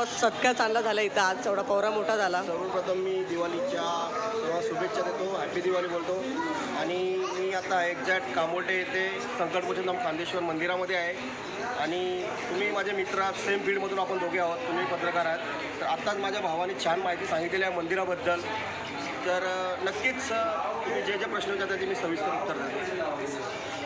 मोठा सत्कार चांगला झाला इथं आज एवढा पौरा मोठा झाला. सर्वप्रथम मी दिवाळीच्या किंवा शुभेच्छा देतो हॅपी दिवाळी बोलतो. आणि मी आता एक्झॅक्ट कामोटे येथे संकटमोचनधाम खांदेश्वर मंदिरामध्ये आहे. आणि तुम्ही माझे मित्र आहात सेम फील्डमधून आपण दोघे आहोत तुम्ही पत्रकार आहात. तर आत्ताच माझ्या भावाने छान माहिती सांगितलेली आहे मंदिराबद्दल. तर नक्कीच तुम्ही जे जे प्रश्न विचारता त्याचे मी सविस्तर उत्तर देतो.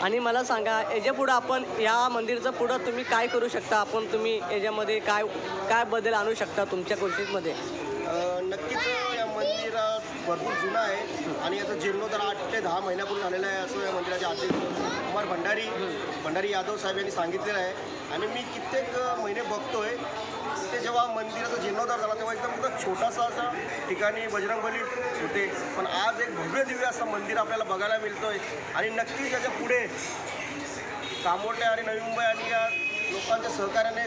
आणि मला सांगा याच्या पुढं आपण या मंदिरचं पुढं तुम्ही काय करू शकता? आपण तुम्ही याच्यामध्ये काय काय बदल आणू शकता तुमच्या अ, नक्कीच या मंदिरात भरपूर जुनं आहे आणि याचा जीर्णोद्धार आठ ते दहा महिन्यापूर्वी झालेला आहे असं या मंदिराचे अध्यक्ष कुमार भंडारी भंडारी यादव साहेब यांनी सांगितलेलं आहे. आणि मी कित्येक महिने बघतोय ते जेव्हा मंदिराचा जीर्णोद्धार झाला तेव्हा एकदम फक्त छोटासा असा ठिकाणी बजरंगबली होते. पण आज एक भव्य दिव्य असं मंदिर आपल्याला बघायला मिळतोय. आणि नक्कीच याच्यापुढे कामोटे आणि नवी मुंबई आणि या लोकांच्या सहकार्याने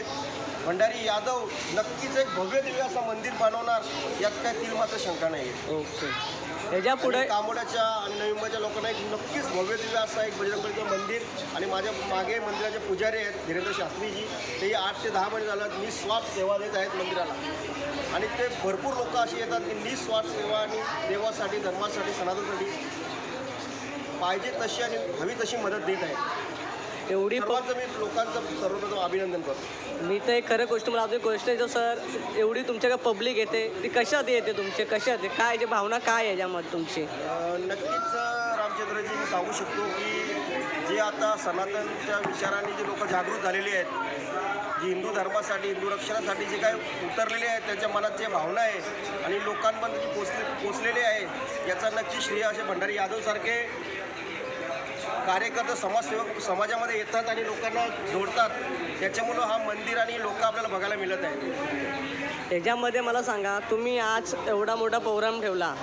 भंडारी यादव नक्कीच एक भव्य दिव्य असं मंदिर बनवणार यात काही तीळ मात्र शंका नाही आहे ओके. याच्यापुढे कामोड्याच्या आणि नवी मुंबईच्या लोकांना एक नक्कीच भव्य दिव्य असं एक बजरंगबलीचं मंदिर आणि माझ्या मागे मंदिराचे पुजारी आहेत धीरेंद्र शास्त्रीजी. तेही आठ ते दहा महिने झालं निस्वार्थ सेवा देत आहेत मंदिराला. आणि ते भरपूर लोक अशी येतात की निस्वार्थ सेवा आणि देवासाठी धर्मासाठी सनातनसाठी पाहिजे तशी आणि हवी तशी मदत देत आहेत. एवढी सर्वांचं मी लोकांचं सर्वप्रथम अभिनंदन करतो. मी तर एक खरं गोष्ट मला अजून गोष्ट आहे जो सर एवढी तुमच्याकडे पब्लिक येते ती कशात येते तुमचे कशात येते काय याची भावना काय आहे याच्यामध्ये तुमची? अं, नक्कीच अं, रामचंद्रजी मी सांगू शकतो की जे आता सनातनच्या विचाराने जे लोक जागृत झालेली आहेत जी हिंदू धर्मासाठी हिंदू रक्षणासाठी जे काय उतरलेले आहेत त्यांच्या मनात जे भावना आहे आणि लोकांपर्यंत जी पोचले पोचलेली आहे याचा नक्की श्रेय असे भंडारी यादवसारखे कार्यकर्ते समाजसेवक समाजामध्ये येतात आणि लोकांना जोडतात. त्याच्यामुळं हा मंदिर आणि लोक आपल्याला बघायला मिळत आहेत. याच्यामध्ये मला सांगा तुम्ही आज एवढा मोठा प्रोग्राम ठेवला.